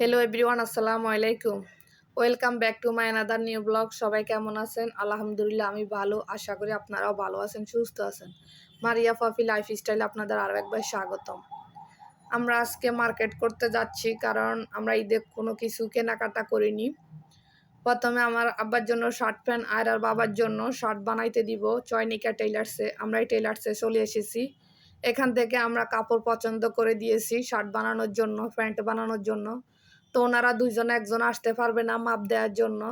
Hello everyone আসসালামু আলাইকুম welcome back to my another new blog সবাই কেমন আছেন? আলহামদুলিল্লাহ, আমি ভালো। আশা করি আপনারাও ভালো আছেন, সুস্থ আছেন। মারিয়া ফাফি লাইফ স্টাইলে আপনাদের আরও একবার স্বাগতম। আমরা আজকে মার্কেট করতে যাচ্ছি, কারণ আমরা ঈদে কোনো কিছু কেনাকাটা করিনি। প্রথমে আমার আব্বার জন্য শার্ট প্যান্ট আর আর বাবার জন্য শার্ট বানাইতে দিব, চয়নিকা টেইলার্সে আমরা এই টেইলার্সে চলে এসেছি। এখান থেকে আমরা কাপড় পছন্দ করে দিয়েছি শার্ট বানানোর জন্য, প্যান্ট বানানোর জন্য। তো ওনারা দুইজন, একজন আসতে পারবে না মাপ দেওয়ার জন্য।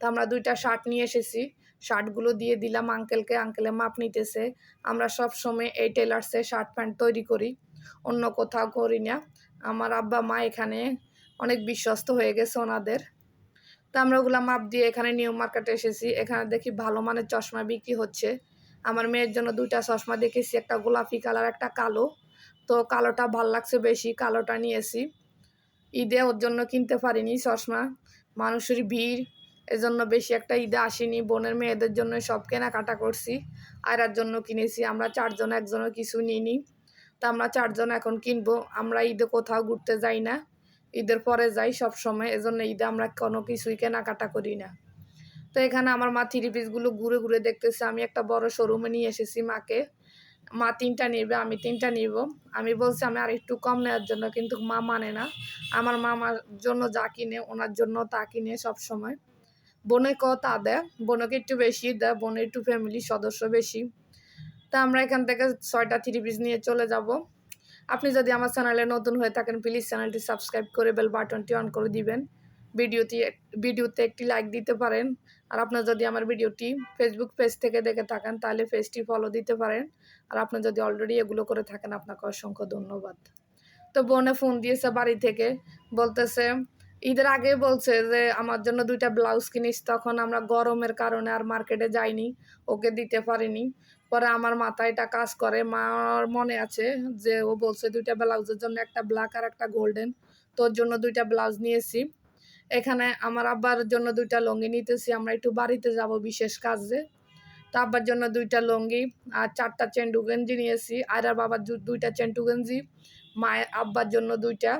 তো আমরা দুইটা শার্ট নিয়ে এসেছি। শার্টগুলো দিয়ে দিলাম আঙ্কেলকে আঙ্কেলে মাপ নিতেছে। আমরা সব সময় এই টেলার্সে শার্ট প্যান্ট তৈরি করি। অন্য কোথাও করি না। আমার আব্বা, মা এখানে অনেক বিশ্বস্ত হয়ে গেছে ওনাদের। তো আমরা ওগুলো মাপ দিয়ে এখানে নিউ মার্কেটে এসেছি। এখানে দেখি ভালো মানের চশমা বিক্রি হচ্ছে। আমার মেয়ের জন্য দুইটা চশমা দেখেছি, একটা গোলাপি কালার একটা কালো। তো কালোটা ভালো লাগছে বেশি, কালোটা নিয়েছি। ঈদে ওর জন্য কিনতে পারিনি চশমা। মানুষের ভিড়। এজন্য বেশি একটা ঈদে আসিনি। বোনের মেয়েদের জন্য সব কেনাকাটা করছি। আয়রার জন্য কিনেছি। আমরা চারজন, একজনও কিছু নিইনি। তা আমরা চারজন এখন কিনবো। আমরা ঈদে কোথাও ঘুরতে যাই না। ঈদের পরে যাই সব সময়। এজন্য ঈদে আমরা কোনো কিছুই কেনাকাটা করি না। তো এখানে আমার মা থ্রি পিসগুলো ঘুরে ঘুরে দেখতেছে। আমি একটা বড় শোরুমে নিয়ে এসেছি মাকে। মা তিনটা নিবে, আমি তিনটা নিব। আমি বলছি, আমি আর একটু কম নেওয়ার জন্য। কিন্তু মা মানে না। আমার মামার জন্য যা কিনে, ওনার জন্য তা কিনে সব সময়। বোনে ক, তা দেয় বোনকে একটু বেশি দেয় বোনের একটু ফ্যামিলির সদস্য বেশি। তা আমরা এখান থেকে ছয়টা থ্রি পিস নিয়ে চলে যাব। আপনি যদি আমার চ্যানেলে নতুন হয়ে থাকেন প্লিজ চ্যানেলটি সাবস্ক্রাইব করে বেল বাটনটি অন করে দিবেন। ভিডিওটি ভিডিওতে একটি লাইক দিতে পারেন। আর আপনার যদি আমার ভিডিওটি ফেসবুক পেজ থেকে দেখে থাকেন, তাহলে পেজটি ফলো দিতে পারেন। আর আপনি যদি অলরেডি এগুলো করে থাকেন, আপনাকে অসংখ্য ধন্যবাদ। তো বোনে ফোন দিয়েছে বাড়ি থেকে, বলতেছে, ঈদের আগে বলছে যে, আমার জন্য দুইটা ব্লাউজ কিনিস। তখন আমরা গরমের কারণে আর মার্কেটে যাইনি, ওকে দিতে পারিনি। পরে আমার মাথায় এটা কাজ করে, মার মনে আছে যে, ও বলছে দুইটা ব্লাউজের জন্য একটা ব্ল্যাক আর একটা গোল্ডেন তোর জন্য দুইটা ব্লাউজ নিয়েছি। এখানে আমার আব্বার জন্য দুইটা লঙ্গি নিতেছি, আমরা একটু বাড়িতে যাব বিশেষ কাজে। তো আব্বার জন্য দুইটা লঙ্গি আর চারটা চেন্ডু গেঞ্জি নিয়েছি, আর বাবার দুইটা চেন্টু গেঞ্জি, মায়ের আব্বার জন্য দুইটা।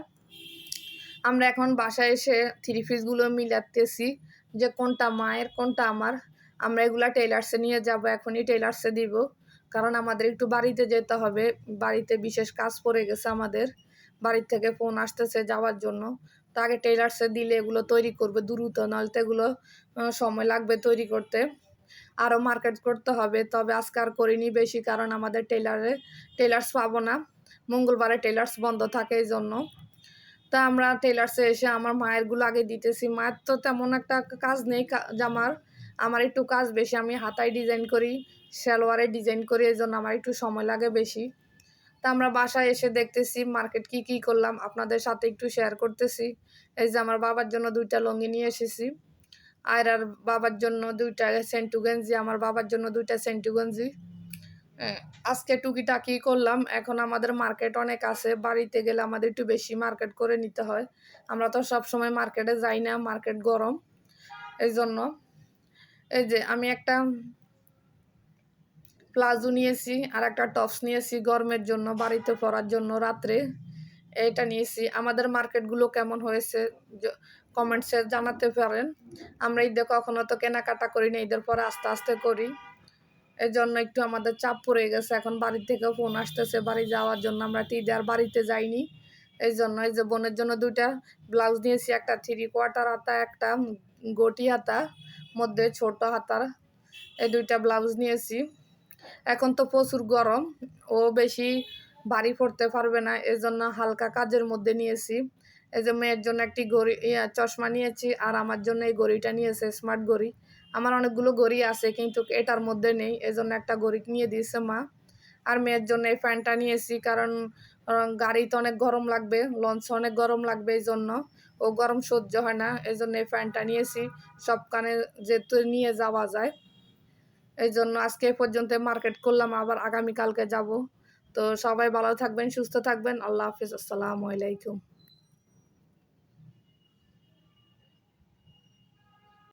আমরা এখন বাসায় এসে থ্রি পিসগুলো মিলাতেছি, যে কোনটা মায়ের, কোনটা আমার। আমরা এগুলা টেলার্সে নিয়ে যাব, এখনই টেলার্সে দিব, কারণ আমাদের একটু বাড়িতে যেতে হবে। বাড়িতে বিশেষ কাজ পড়ে গেছে আমাদের, বাড়ির থেকে ফোন আসতেছে যাওয়ার জন্য। তাকে টেলার্সে দিলে এগুলো তৈরি করবে দ্রুত, নাহলে তো এগুলো সময় লাগবে তৈরি করতে। আরও মার্কেট করতে হবে, তবে আজকে আর করিনি বেশি, কারণ আমাদের টেলারে টেলার্স পাবো না। মঙ্গলবারে টেলার্স বন্ধ থাকে এই জন্য তা আমরা টেলার্সে এসে আমার মায়েরগুলো আগে দিতেছি। মায়ের তো তেমন একটা কাজ নেই জামার। আমার একটু কাজ বেশি, আমি হাতায় ডিজাইন করি, সালোয়ারে ডিজাইন করি এই জন্য আমার একটু সময় লাগে বেশি। তা আমরা বাসায় এসে দেখতেছি মার্কেট কি কি করলাম, আপনাদের সাথে একটু শেয়ার করতেছি। এই যে আমার বাবার জন্য দুইটা লঙ্গি নিয়ে এসেছি। আর বাবার জন্য দুইটা সেন্টু গেঞ্জি আমার বাবার জন্য দুইটা সেন্টু গেঞ্জি আজকে টুকিটাকি করলাম, এখন আমাদের মার্কেট অনেক আছে, বাড়িতে গেলে আমাদের একটু বেশি মার্কেট করে নিতে হয়। আমরা তো সব সময় মার্কেটে যাই না মার্কেট গরম। এই জন্য, এই যে আমি একটা প্লাজো নিয়েছি আর একটা টপস নিয়েছি গরমের জন্য, বাড়িতে পরার জন্য, রাত্রে এইটা নিয়েছি। আমাদের মার্কেটগুলো কেমন হয়েছে কমেন্টসে জানাতে পারেন। আমরা ঈদে কখনো তো কেনাকাটা করি না, ঈদের পরে আস্তে আস্তে করি। এই জন্য একটু আমাদের চাপ পড়ে গেছে, এখন বাড়ি থেকে ফোন আসতেছে, বাড়ি যাওয়ার জন্য আমরা ঈদে আর বাড়িতে যাইনি। এই জন্য এই যে বোনের জন্য দুইটা ব্লাউজ নিয়েছি, একটা থ্রি কোয়ার্টার হাতা, একটা গটি হাতা, মধ্যে ছোট হাতার, এই দুইটা ব্লাউজ নিয়েছি। এখন তো প্রচুর গরম, ও বেশি বাড়ি পড়তে পারবে না, এজন্য হালকা কাজের মধ্যে নিয়েছি। এই যে মেয়ের জন্য একটি ঘড়ি চশমা নিয়েছি, আর আমার জন্য এই ঘড়িটা নিয়েছে স্মার্ট ঘড়ি। আমার অনেকগুলো ঘড়ি আছে, কিন্তু এটার মধ্যে নেই, এজন্য একটা ঘড়ি নিয়ে দিয়েছে মা। আর মেয়ের জন্য এই ফ্যানটা নিয়েছি, কারণ গাড়িতে অনেক গরম লাগবে লঞ্চে অনেক গরম লাগবে এই জন্য ও গরম সহ্য হয় না এই জন্য এই ফ্যানটা নিয়েছি, সব কানে যেহেতু নিয়ে যাওয়া যায়। এই জন্য আজকে পর্যন্ত মার্কেট করলাম, আবার আগামীকালকে যাব। তো সবাই ভালো থাকবেন, সুস্থ থাকবেন। আল্লাহ হাফিজ, আসসালামু আলাইকুম।